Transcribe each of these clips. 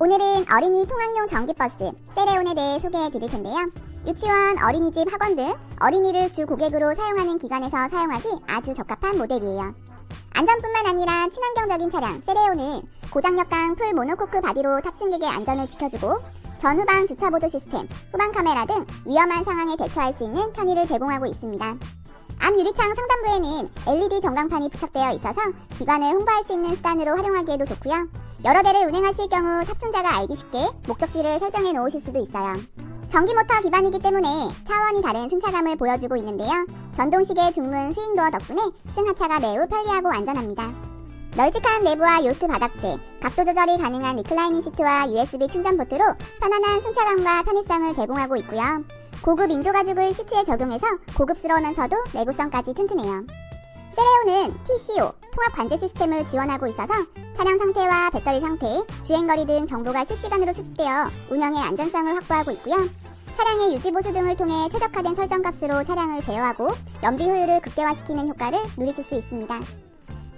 오늘은 어린이 통학용 전기버스 세레온에 대해 소개해 드릴 텐데요. 유치원, 어린이집, 학원 등 어린이를 주 고객으로 사용하는 기관에서 사용하기 아주 적합한 모델이에요. 안전뿐만 아니라 친환경적인 차량 세레온은 고장력강 풀 모노코크 바디로 탑승객의 안전을 지켜주고 전후방 주차 보조 시스템, 후방 카메라 등 위험한 상황에 대처할 수 있는 편의를 제공하고 있습니다. 앞 유리창 상단부에는 LED 전광판이 부착되어 있어서 기관을 홍보할 수 있는 수단으로 활용하기에도 좋고요. 여러 대를 운행하실 경우 탑승자가 알기 쉽게 목적지를 설정해 놓으실 수도 있어요. 전기 모터 기반이기 때문에 차원이 다른 승차감을 보여주고 있는데요. 전동식의 중문 스윙도어 덕분에 승하차가 매우 편리하고 안전합니다. 널찍한 내부와 요트 바닥재, 각도 조절이 가능한 리클라이닝 시트와 USB 충전 포트로 편안한 승차감과 편의성을 제공하고 있고요. 고급 인조 가죽을 시트에 적용해서 고급스러우면서도 내구성까지 튼튼해요. 세레오는 TCO, 통합 관제 시스템을 지원하고 있어서 차량 상태와 배터리 상태, 주행거리 등 정보가 실시간으로 수집되어 운영의 안전성을 확보하고 있고요. 차량의 유지 보수 등을 통해 최적화된 설정 값으로 차량을 제어하고 연비 효율을 극대화시키는 효과를 누리실 수 있습니다.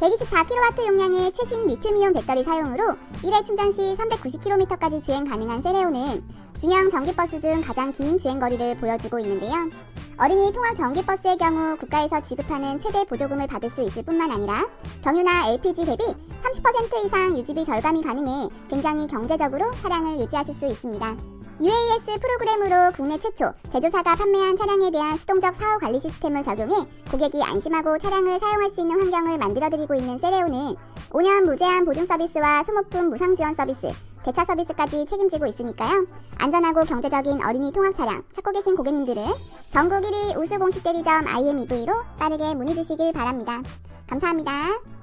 124kW 용량의 최신 리튬이온 배터리 사용으로 1회 충전 시 390km까지 주행 가능한 세레오는 중형 전기버스 중 가장 긴 주행거리를 보여주고 있는데요. 어린이 통학 전기버스의 경우 국가에서 지급하는 최대 보조금을 받을 수 있을 뿐만 아니라 경유나 LPG 대비 30% 이상 유지비 절감이 가능해 굉장히 경제적으로 차량을 유지하실 수 있습니다. UAS 프로그램으로 국내 최초 제조사가 판매한 차량에 대한 수동적 사후 관리 시스템을 적용해 고객이 안심하고 차량을 사용할 수 있는 환경을 만들어드리고 있는 세레오는 5년 무제한 보증 서비스와 소모품 무상 지원 서비스, 대차 서비스까지 책임지고 있으니까요. 안전하고 경제적인 어린이 통학 차량 찾고 계신 고객님들은 전국 1위 우수 공식 대리점 IMEV로 빠르게 문의 주시길 바랍니다. 감사합니다.